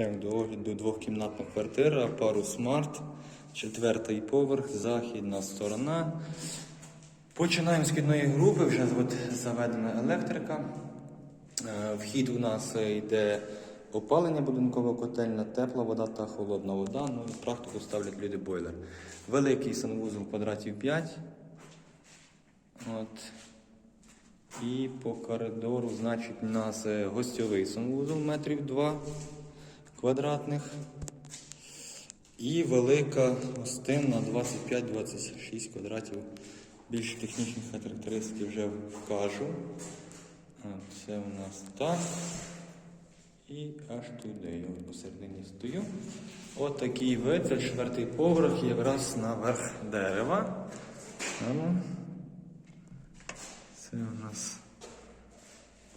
Так, до огляду двохкімнатна квартира, пару смарт, четвертий поверх, західна сторона. Починаємо з кідної групи, вже от заведена електрика. Е, Вхід у нас йде опалення будинкова котельня, тепла вода та холодна вода. Ну практику ставлять люди бойлер. Великий санвузол квадратів 5. От. І по коридору, значить, у нас е, гостьовий санвузол метрів 2 квадратних. І велика гостинна 25-26 квадратів. Більш технічних характеристик вже вкажу. Це у нас так. І аж туди. Я посередині стою. От вид, це четвертий поверх, якраз наверх дерева. Це у нас.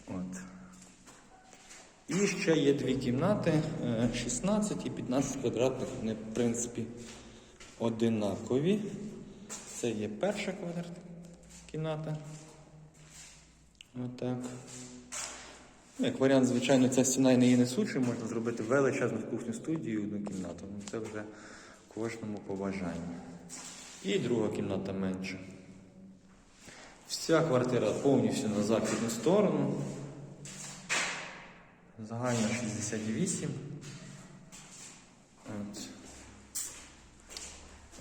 От. І ще є дві кімнати, е, 16 і 15 квадратних, вони, в принципі, одинакові. Це є перша квадратна кімната. Отак. Ну, як варіант, звичайно, ця стіна не є несучою, можна зробити величезну кухню студію одну кімнату. Ну, це вже кожному по бажанню. І друга кімната менша. Вся квартира повністю на західну сторону. Загально 68. От.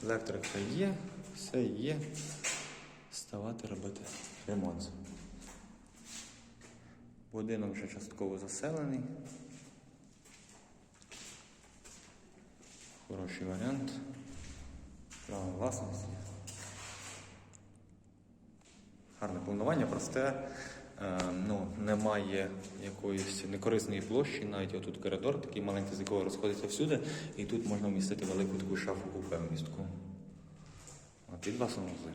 Електрика є, все є. Ставати робити ремонт. Будинок вже частково заселений. Хороший варіант. Право власності. Гарне планування, просте. Е, ну, немає якоїсь некорисної площі, навіть отут коридор такий маленький, з якого розходиться всюди, і тут можна вмістити велику таку шафу купе вмістку. От і два санвузли.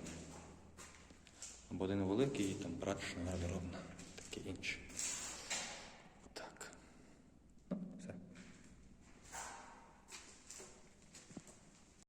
Або один великий, і там прачечна, гардеробна, таке інше.